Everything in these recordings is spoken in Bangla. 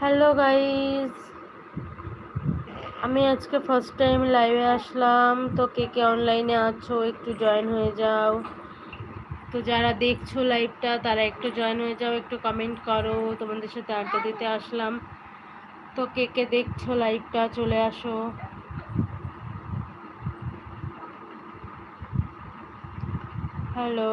হ্যালো গাইজ আমি আজকে ফার্স্ট টাইম লাইভে আসলাম। তো কে কে অনলাইনে আছো, একটু জয়েন হয়ে যাও। তো যারা দেখছ লাইভটা তারা একটু জয়েন হয়ে যাও, একটু কমেন্ট করো। তোমাদের সাথে আড্ডা দিতে আসলাম। তো কে কে দেখছ লাইভটা চলে আসো। হ্যালো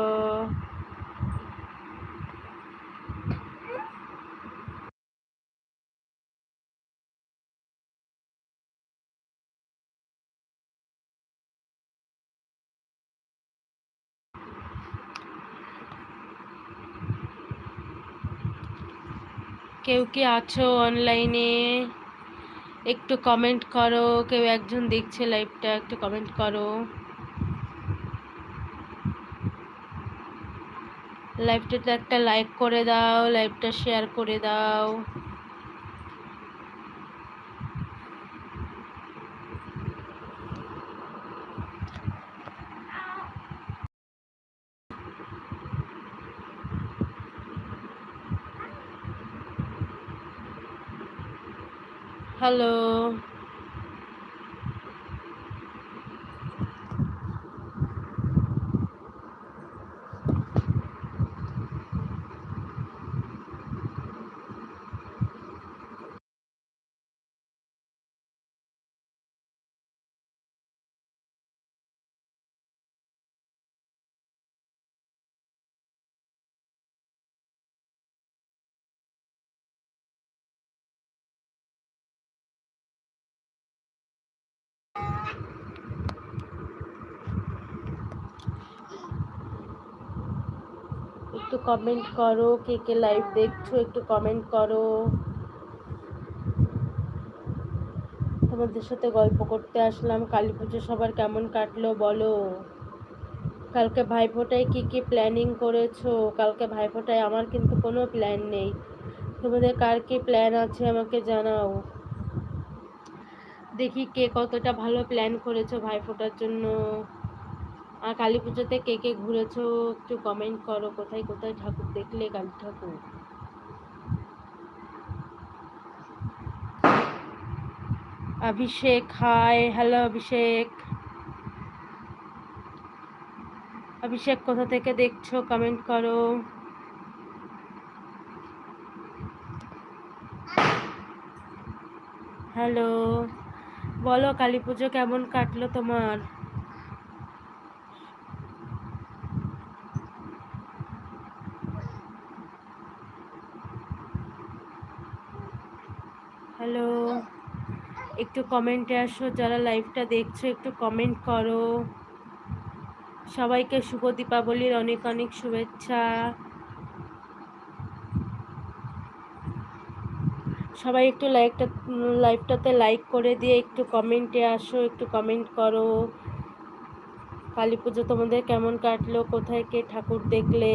কেউ কি আছো অনলাইনে একটু কমেন্ট করো, কেউ একজন দেখছে লাইভটা একটু কমেন্ট করো। লাইভটাতে একটা লাইক করে দাও লাইভটা শেয়ার করে দাও। হ্যালো একটু কমেন্ট করো, কে কে লাইভ দেখছ একটু কমেন্ট করো। তোমাদের সাথে গল্প করতে আসলাম, কালী পুজো সবার কেমন কাটলো বলো? কালকে ভাইফোঁটায় কি কি প্ল্যানিং করেছ? কালকে ভাইফোঁটায় আমার কিন্তু কোনো প্ল্যান নেই। তোমাদের কার কি প্ল্যান আছে আমাকে জানাও। দেখি কে কতটা ভালো প্ল্যান করেছ ভাইফোঁটার জন্য। আর কালী পুজোতে কে কে ঘুরেছো? একটু কমেন্ট করো, কোথায় কোথায় ঠাকুর দেখলে কালী ঠাকুর? Abhishek hi hello Abhishek. অভিষেক, কোথা থেকে দেখছ? কমেন্ট করো। হ্যালো বলো, কালী পুজো কেমন কাটলো তোমার হ্যালো একটু কমেন্টে আসো, যারা লাইভটা দেখছ, একটু কমেন্ট করো। সবাইকে শুভ দীপাবলির অনেক অনেক শুভেচ্ছা। সবাই একটু লাইকটা লাইভটাতে লাইক করে দিয়ে একটু কমেন্টে আসো, একটু কমেন্ট করো। কালী পুজো তোমাদের কেমন কাটলো? কোথায় কে ঠাকুর দেখলে?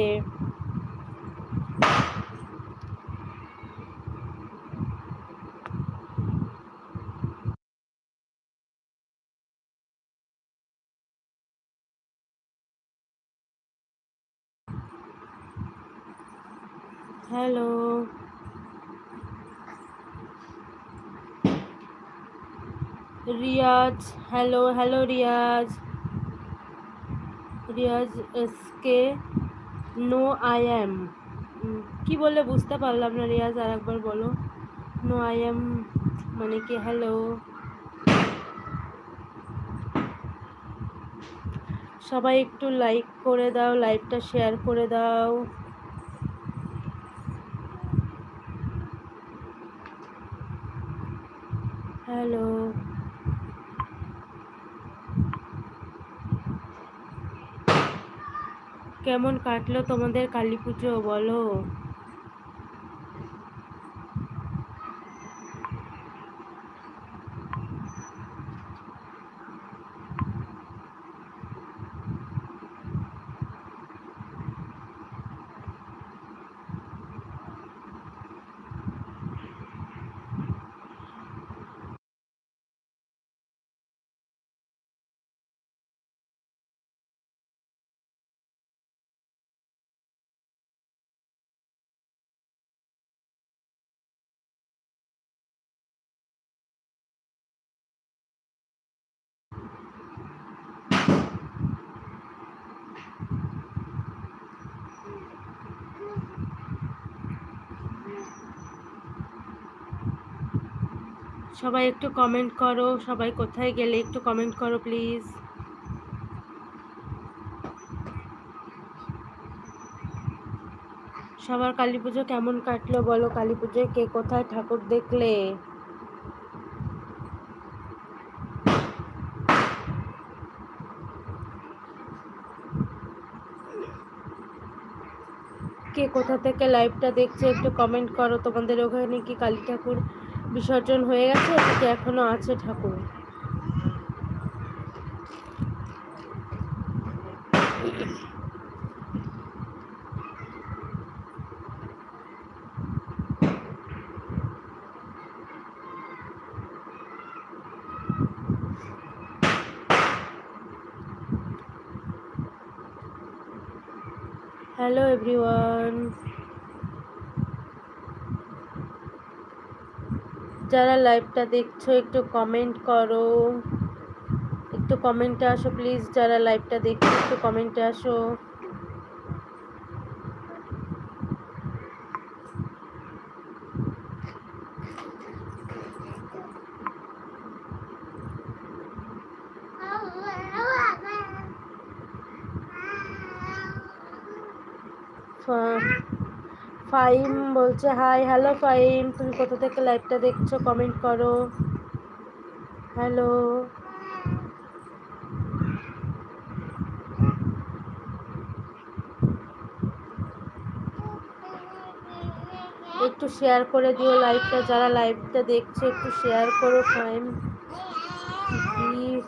Hello. Riyaz, hello hello Riyaz. Riyaz SK, no I am কি বলে বুঝতে পারলাম না রিয়াজ আর একবার বলো। নো আই এম মানে কি? হ্যালো। সবাই একটু লাইক করে দাও লাইভটা শেয়ার করে দাও। হ্যালো। কেমন কাটলো তোমাদের কালী পুজো বলো? সবাই একটু কমেন্ট করো, সবাই কোথায় গেলে একটু কমেন্ট করো প্লিজ সবার কালী পুজো কেমন কাটলো বলো? কালী পুজোয় কে কোথায় ঠাকুর দেখলে? কে কোথা থেকে লাইভটা দেখছে একটু কমেন্ট করো। তোমাদের ওখানে কি কালী ঠাকুর বিসর্জন হয়ে গেছে নাকি এখনও আছে ঠাকুর। হ্যালো এভরিওয়ান যারা লাইভটা দেখছ, একটু কমেন্ট করো। একটু কমেন্টে আসো প্লিজ যারা লাইভটা দেখছ, একটু কমেন্টে আসো। ফাইম বলছে হাই হ্যালো ফাইম, তুমি কোথা থেকে লাইভটা দেখছ? কমেন্ট করো। হ্যালো একটু শেয়ার করে দিও লাইভটা যারা লাইভটা দেখছে, একটু শেয়ার করো Faim please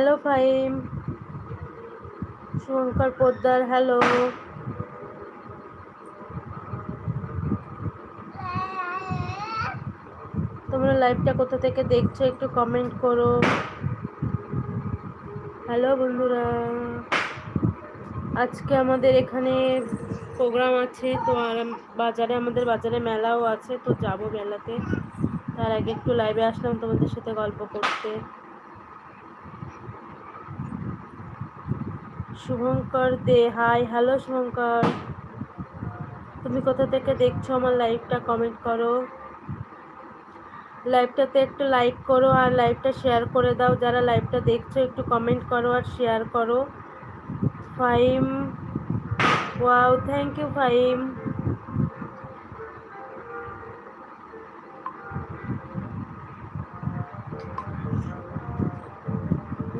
hello Faim Shubhankar Poddar hello তোমরা লাইভটা কোথা থেকে দেখছ একটু কমেন্ট করো। হ্যালো বন্ধুরা। আজকে আমাদের এখানে প্রোগ্রাম আছে, তো আর বাজারে, আমাদের বাজারে মেলাও আছে, তো যাব মেলাতে। তার আগে একটু লাইভে আসলাম তোমাদের সাথে গল্প করতে। Shubhankar Dey, hi, hello Shubhankar. তুমি কোথা থেকে দেখছ আমার লাইভটা? কমেন্ট করো। লাইভটাতে একটু লাইক করো আর লাইভটা শেয়ার করে দাও। যারা লাইভটা দেখছ, একটু কমেন্ট করো আর শেয়ার করো। Faim wow thank you Faim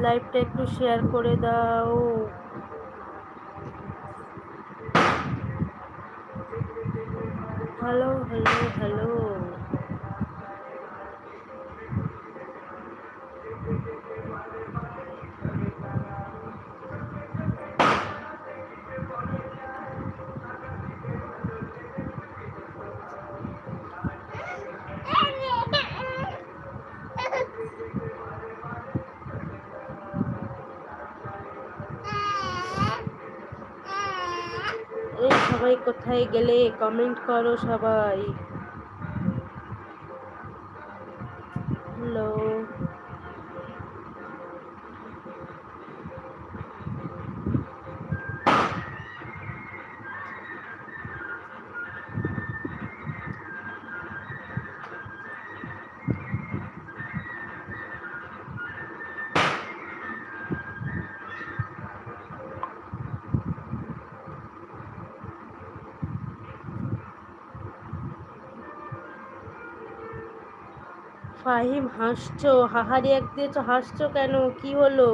লাইভটা একটু শেয়ার করে দাও। Hello hello hello. সবাই কোথায় গেলে কমেন্ট করো সবাই। ফাহিম হাসছো, হাহারি এক দিয়েছ হাসছো কেন? কি হলো?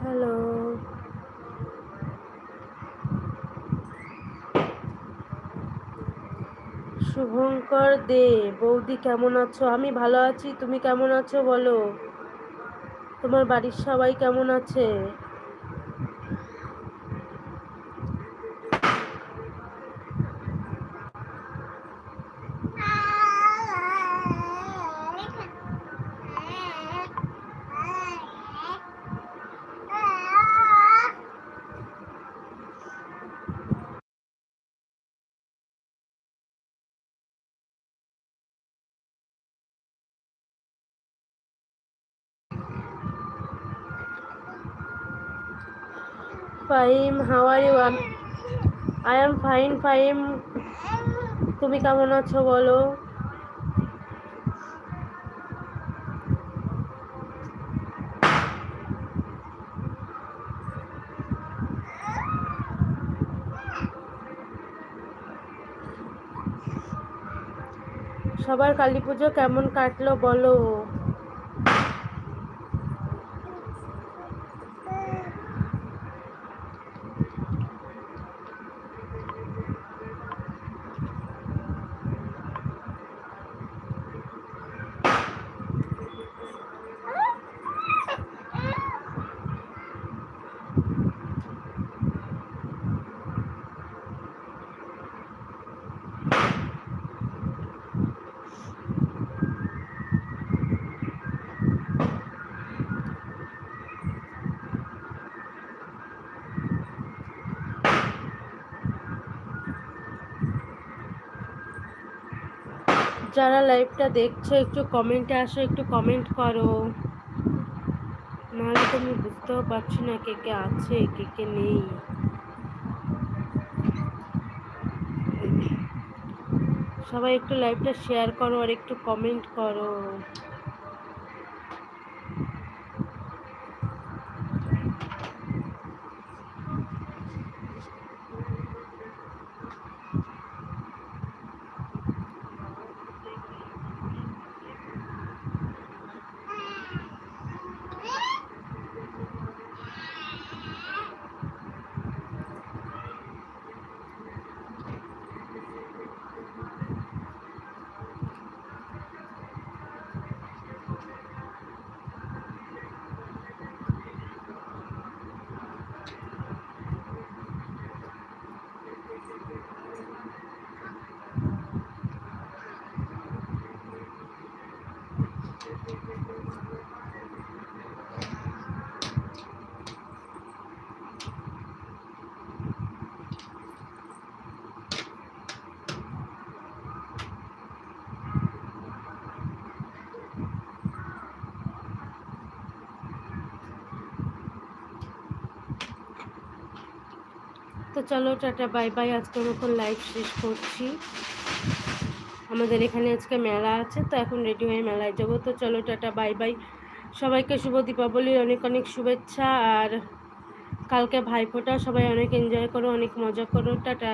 হ্যালো। শুভঙ্কর দে, বৌদি কেমন আছো? আমি ভালো আছি, তুমি কেমন আছো বলো? তোমার বাড়ির সবাই কেমন আছে? Faim how are you I am fine Faim তুমি কেমন আছো বলো? সবার কালী পুজো কেমন কাটলো বলো? যারা লাইভটা দেখছ, একটু কমেন্টে আসো, একটু কমেন্ট করো। নাহলে তো আমি বুঝতেও পারছি না কে কে আছে, কে কে নেই। সবাই একটু লাইভটা শেয়ার করো আর একটু কমেন্ট করো। তো চলো, টাটা, বাই বাই। আজকের মতন লাইভ শেষ করছি। আমাদের এখানে আজকে মেলা আছে, তো এখন রেডি হয়ে মেলায় যাব। তো চলো, টাটা, বাই বাই। সবাইকে শুভ দীপাবলির অনেক অনেক শুভেচ্ছা। আর কালকে ভাইফোঁটা, সবাই অনেক এনজয় করো, অনেক মজা করো। টাটা।